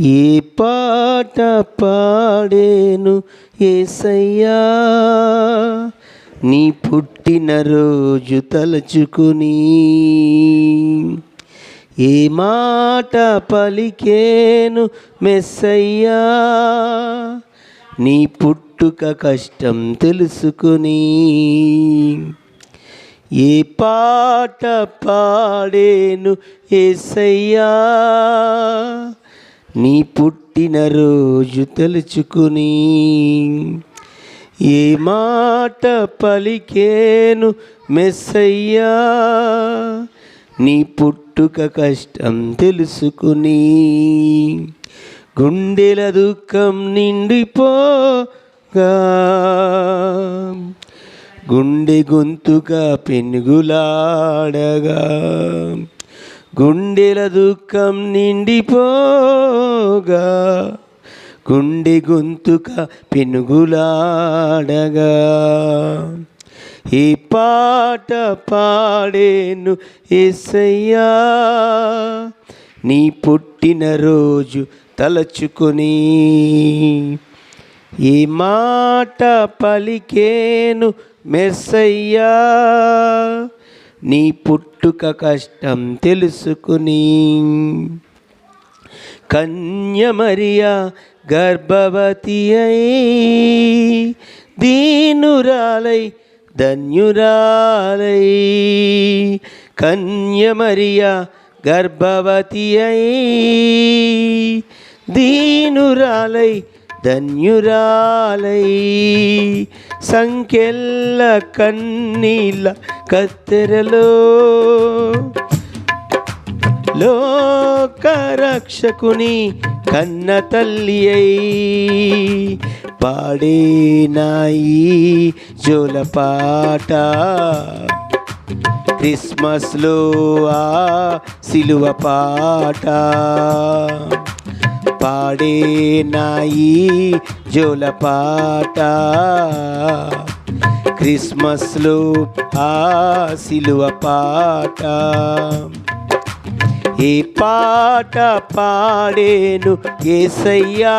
ఏ పాట పాడేను ఏసయ్యా. నీ పుట్టినరోజు తలుచుకుని ఏ మాట పలికేను మెస్సయ్యా. నీ పుట్టుక కష్టం తెలుసుకుని ఏ పాట పాడేను ఏసయ్యా. నీ పుట్టినరోజు తలుచుకుని ఏ మాట పలికేను మెస్సయ్యా? నీ పుట్టుక కష్టం తెలుసుకుని గుండెల దుఃఖం నిండిపోగా. గుండె గొంతుగా పెనుగులాడగా. గుండెల దుఃఖం నిండిపోగా గుండె గొంతుక పెనుగులాడగా. ఈ పాట పాడేను ఎసయ్యా నీ పుట్టినరోజు తలచుకొని. ఈ మాట పలికేను మెస్సయ్యా నీ పుట్టుక కష్టం తెలుసుకుని. కన్యమరియా గర్భవతి అయి దీనురాలై ధన్యురాలై. కన్యమరియా గర్భవతి అయి దీనురాలై ధన్యురాలై. సంఖ్యల్ల కన్నీల కత్తెరలో లోకరక్షకుని కన్న తల్లి అయి పాడేనాయి జోలపాట క్రిస్మస్లో ఆ సిలువ పాట. పాడే నాయి జోలపాట. క్రిస్మస్లో ఆ సిలువ పాట. ఏ పాట పాడేను ఏసయ్యా?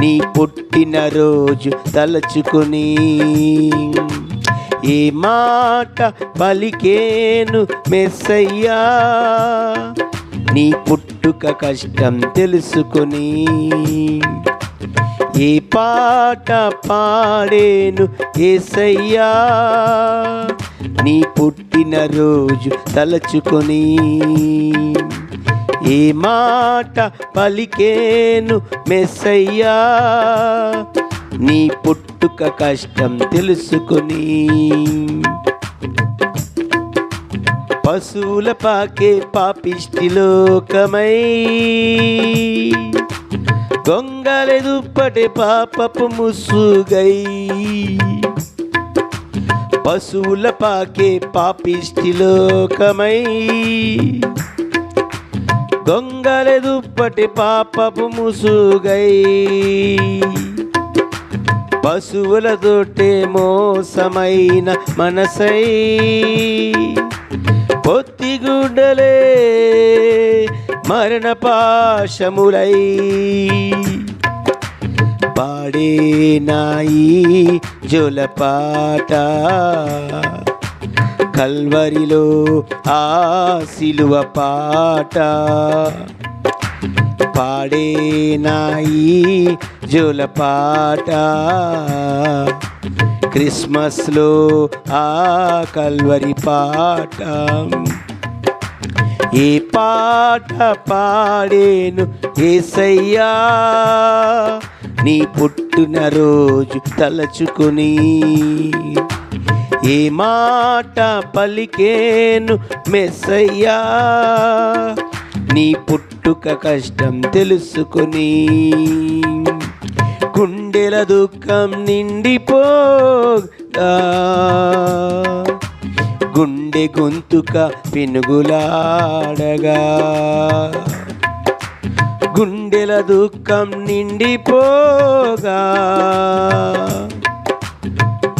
నీ పుట్టినరోజు తలచుకుని. ఏ మాట పలికేను మెస్సయ్యా? నీ పుట్టుక కష్టం తెలుసుకొని ఏ పాట పాడేను ఏసయ్యా. నీ పుట్టినరోజు తలచుకొని ఏ మాట పలికేను మెస్సయ్యా. నీ పుట్టుక కష్టం తెలుసుకొని పశువుల పాకే పాపిష్టి లోకమై. గొంగలె దుప్పటి పాపపు ముసుగై. పశువుల పాకే పాపిష్టి లోకమై. దుప్పటి పాపపు ముసుగై. పశువులతోటే మోసమైన మనసై. పొత్తిగుడ్డలే మరణ పాశములై పాడే నాయి జోలపాట కల్వరిలో ఆ సిలువ పాట. పాడే నాయి జోలపాట క్రిస్మస్లో ఆ కల్వరి పాట ఏ పాట పాడేను ఏసయ్యా. నీ పుట్టిన రోజు తలచుకుని ఏ మాట పలికేను మెస్సయ్యా. నీ పుట్టుక కష్టం తెలుసుకుని గుండెల దుఃఖం నిండిపోగా గుండె గొంతుక పినుగులాడగా? గుండెల దుఃఖం నిండిపోగా?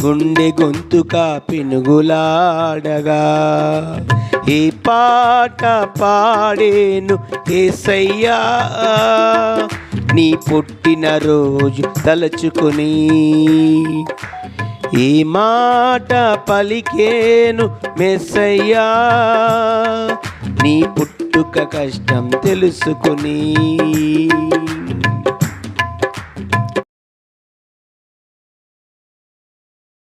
గుండె గొంతుక పినుగులాడగా? ఈ పాట పాడేను ఏసయ్యా. నీ పుట్టిన రోజు తలుచుకుని ఈ మాట పలికేను మెస్సయ్యా నీ పుట్టుక కష్టం తెలుసుకుని